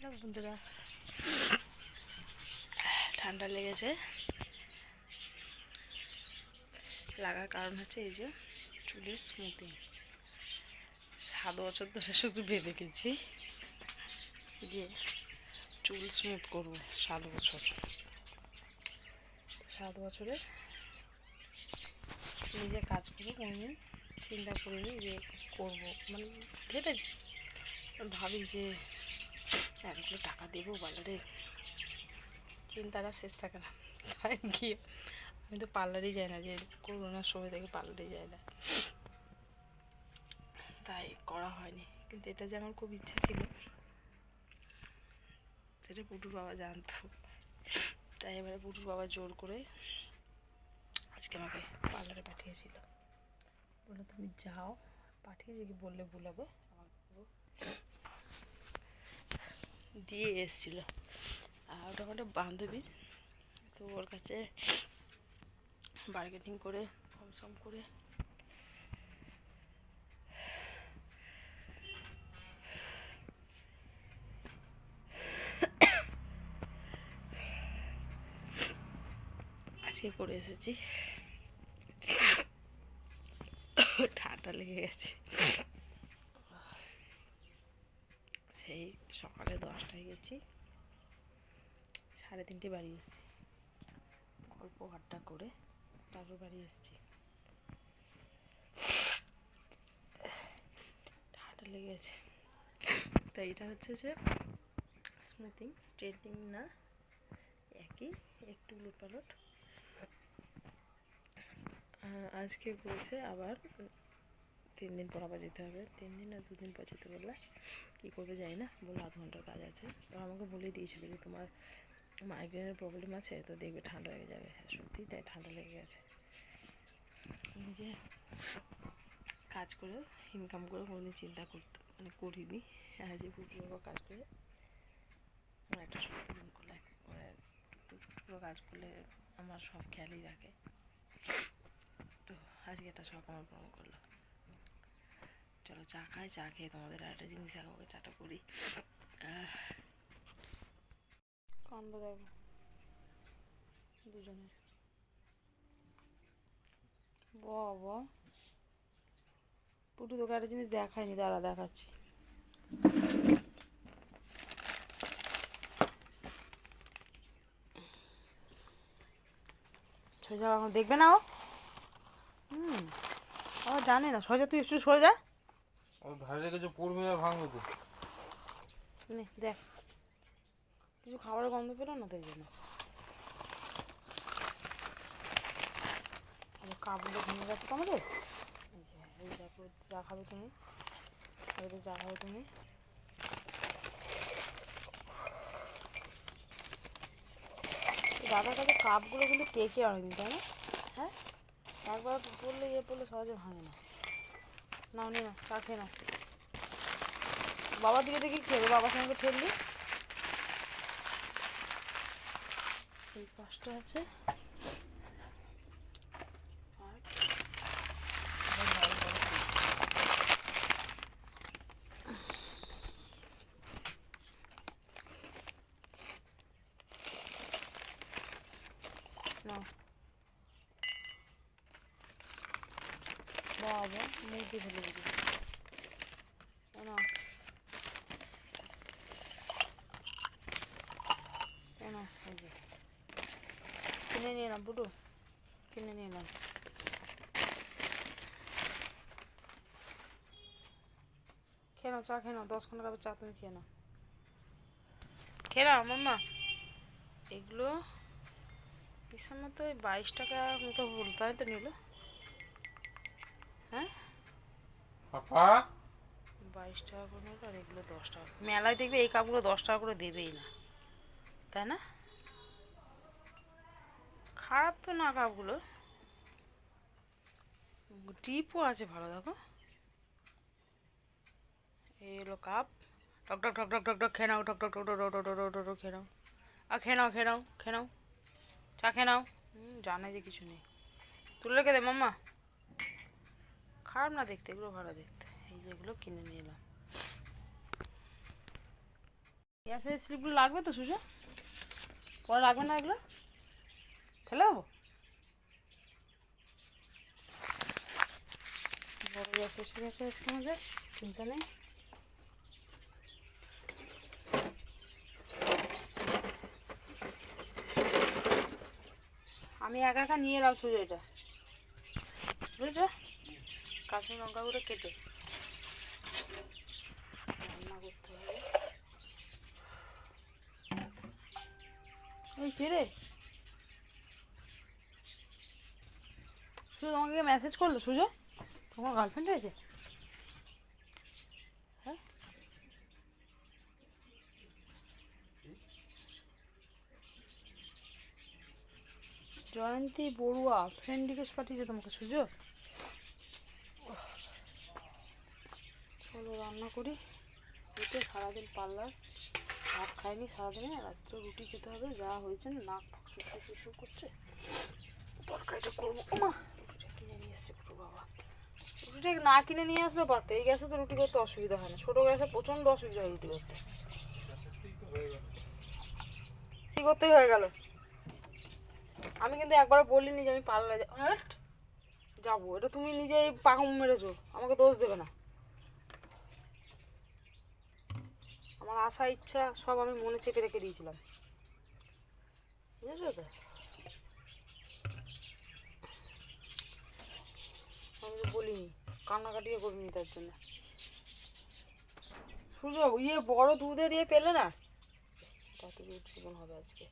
Hello বন্ধুরা। ঠান্ডা লেগেছে। লাগার কারণ হচ্ছে এই যে চুলের স্মুথিং সাত বছর ধরে শুধু ভেবে গেছি যে চুল স্মুথ করব সাত বছর। সাত বছরে নিজে কাজ করব কোনোদিন চিন্তা করিনি যে করব। মানে ভেবেছি, ভাবি যে এতগুলো টাকা দেবো পার্লারে চিন্তাটা শেষ থাকে না। তাই গিয়ে আমি তো পার্লারেই যাই না, যে করোনার সময় থেকে পার্লারে যাই না। তাই করা হয়নি। কিন্তু এটা যে আমার খুব ইচ্ছে ছিল, সেটা পুটুর বাবা জানতো। তাই এবারে পুটুর বাবা জোর করে আজকে আমাকে পার্লারে পাঠিয়েছিল। বলল তুমি যাও পাঠিয়েছি কি বললে ভুল আমার পুরো দিয়ে এসেছিল। আর ওটা আমার বান্ধবী, তো ওর কাছে বার্গেটিং করে ফমসম করে। আজকে করে এসেছি। ঠান্ডা লেগে গেছে। সেই সকালে দশটায় গেছি। সাড়ে তিনটে বাড়ি এসেছি। অল্প আড্ডা করে তারপর বাড়ি এসেছি ঠান্ডা লেগে গেছে তাই এটা হচ্ছে যে স্মুথিং স্ট্রেটিং না, একই, একটু উলট পালট আজকে বলছে আবার তিন দিন পর আবার যেতে হবে। তিন দিন না দুদিন পর যেতে বললে কী করবে জানি না বলে আধ ঘণ্টার কাজ আছে। তো আমাকে বলে দিয়েছিল যে তোমার মাইগ্রেনের প্রবলেম আছে, তো দেখবে ঠান্ডা লেগে যাবে। হ্যাঁ সত্যি তাই ঠান্ডা লেগে গেছে। যে কাজ করে ইনকাম করে কোনোদিন চিন্তা করতে মানে করিনি। হ্যাঁ যে পুরো কাজ করে আমার একটা দিন করলে মানে পুরো কাজ করলে আমার সব খেয়ালই রাখে। তো আজকে একটা শখ আমার পূরণ করল। চলো চা খাই, চা খেয়ে তোমাদের আর একটা জিনিস দেখাবো, চাটা করি। কাণ্ড দেখো। দুজনের। বাবা। পুটু তোকে একটা জিনিস দেখায়নি দাদা দেখাচ্ছি। সোজা দেখবে না ও? হুম। ও জানে না, সোজা তুই একটু সরে যা ও ধারে রেখেছে পড়বি না ভাঙবে তো। দেখ। কিছু খাবারের গন্ধ পেল না তাই জন্য? কাপড় ভেঙে গেছে তো আমাদের? এই দেখো চা খাবে তুমি। চা খাবে তুমি। দাদার কাছে কাপগুলো কিন্তু টেকে অনেকদিন তাই না? হ্যাঁ? একবার পড়লে ইয়ে পড়লে সহজে ভাঙে না। নাও নি না চা খেয়ে নাও। বাবার দিকে দেখি খেয়ে, বাবার সঙ্গে ঠেললি এই পাশটা আছে আর আবার বড় বড় পিস। নাও। বাবা মুরগি ফেলে দিবি না কেন নিয়ে এলাম বুটু কিনে নিয়ে এলাম খেয়ে নাও চা খেয়ে নাও দশ ঘণ্টা চা তুমি খেয়ে নাও খেয়ে নাও মাম্মা এগুলো কিসের মতো ওই বাইশ টাকা মতো বলতে হয় তো নিল হ্যাঁ পাপা বাইশ টাকা করে আর এগুলো দশ টাকা মেলায় দেখবে এই কাপগুলো দশ টাকা করে দেবেই না তাই না খারাপ তো না কাপগুলো টিপও আছে ভালো দেখো এই হলো কাপ টক টক টক টক টক টক খেয়ে নাও টক টক টক টক টক টক টক খেয়ে নাও আর খেয়ে নাও খেয়ে নাও খেয়ে নাও চা খেয়ে নাও জানে যে কিছু নেই তুলে রেখে দে মাম্মা খারাপ না দেখতে, এগুলো ভালো দেখতে। এই যেগুলো কিনে নিয়ে এলাম। গ্যাসের স্লিপগুলো লাগবে তো, সুজা? পরে লাগবে না এগুলো? ফেলে দেবো? বড় গ্যাস এসে গেছে আজকে আমাদের, চিন্তা নেই। আমি একা একা নিয়ে এলাম সুজো এটা। বুঝেছ? কাশ্মীর লঙ্কাগুলো কেটে। রান্না করতে হবে। ওই কে রে? শুধু তোমাকে মেসেজ করল? সুজো, তোমার গার্লফ্রেন্ড হয়েছে হ্যাঁ? জয়ন্তী বড়ুয়া ফ্রেন্ড রিকোয়েস্ট পাঠিয়েছে তোমাকে, সুজো চলো রান্না করি। উঠে সারাদিন পার্লার ভাত খাইনি সারাদিনে, রাত্রে রুটি খেতে হবে, যা হয়েছে নাক ফাক শুকু শুকু করছে। তরকারিটা করব। ওমা, রুটিটা কিনে নিয়ে এসছে পুরো বাবা। রুটিটা না কিনে নিয়ে আসলে পারতে এই গ্যাসে তো রুটি করতে অসুবিধা হয় না। ছোটো গ্যাসে প্রচণ্ড অসুবিধা হয় রুটি করতে। কি করতেই হয়ে গেল। আমি কিন্তু একবার বলিনি যে আমি পার্লারে যাব। এটা তুমি নিজেই পাখম মেরেছো। আমাকে দোষ দেবে না। আমার আশা, ইচ্ছা, সব আমি মনে চেপে রেখে দিয়েছিলাম। বুঝেছ তো? আমি তো বলিনি, কান্নাকাটিও করিনি তার জন্য। সুযোগ ইয়ে বড় দুধের ইয়ে পেলে না? তাতে হবে আজকে?